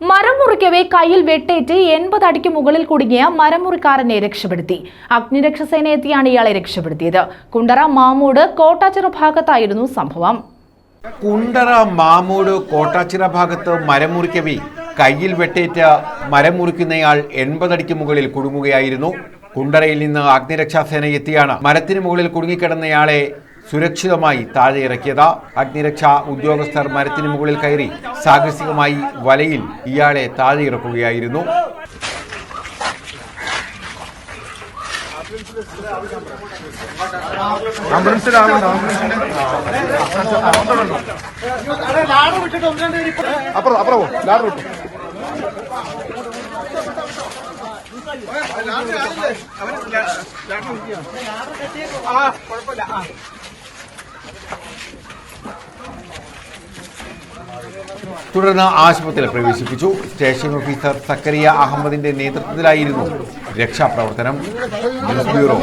മരം മുറിക്കവേ കയ്യിൽ വെട്ടേറ്റ് എൺപത് അടിക്ക് മുകളിൽ കുടുങ്ങിയ മരമുറിക്കാരനെ രക്ഷപ്പെടുത്തി. അഗ്നിരക്ഷാസേന എത്തിയാണ് ഇയാളെ രക്ഷപ്പെടുത്തിയത്. കുണ്ടറ മാമൂട് കോട്ടാച്ചിറ ഭാഗത്തായിരുന്നു സംഭവം. കുണ്ടറ മാമൂട് കോട്ടാച്ചിറ ഭാഗത്ത് മരം മുറിക്കവേ കയ്യിൽ വെട്ടേറ്റ മരം മുറിക്കുന്നയാൾ എൺപതടിക്ക് മുകളിൽ കുടുങ്ങുകയായിരുന്നു. കുണ്ടറയിൽ നിന്ന് അഗ്നിരക്ഷാസേന എത്തിയാണ്. മരത്തിന് മുകളിൽ കുടുങ്ങിക്കിടന്നയാളെ സുരക്ഷിതമായി താഴെ ഇറക്കിയത് അഗ്നിരക്ഷാ ഉദ്യോഗസ്ഥർ മരത്തിന് മുകളിൽ കയറി സാഹസികമായി വലയിൽ ഇയാളെ താഴെ ഇറക്കുകയായിരുന്നു. ആ ലാഡർ വിട്ടു തുടർന്ന് ആശുപത്രിയിൽ പ്രവേശിപ്പിച്ചു. സ്റ്റേഷൻ ഓഫീസർ സക്കരിയ അഹമ്മദിന്റെ നേതൃത്വത്തിലായിരുന്നു രക്ഷാപ്രവർത്തനം. News bureau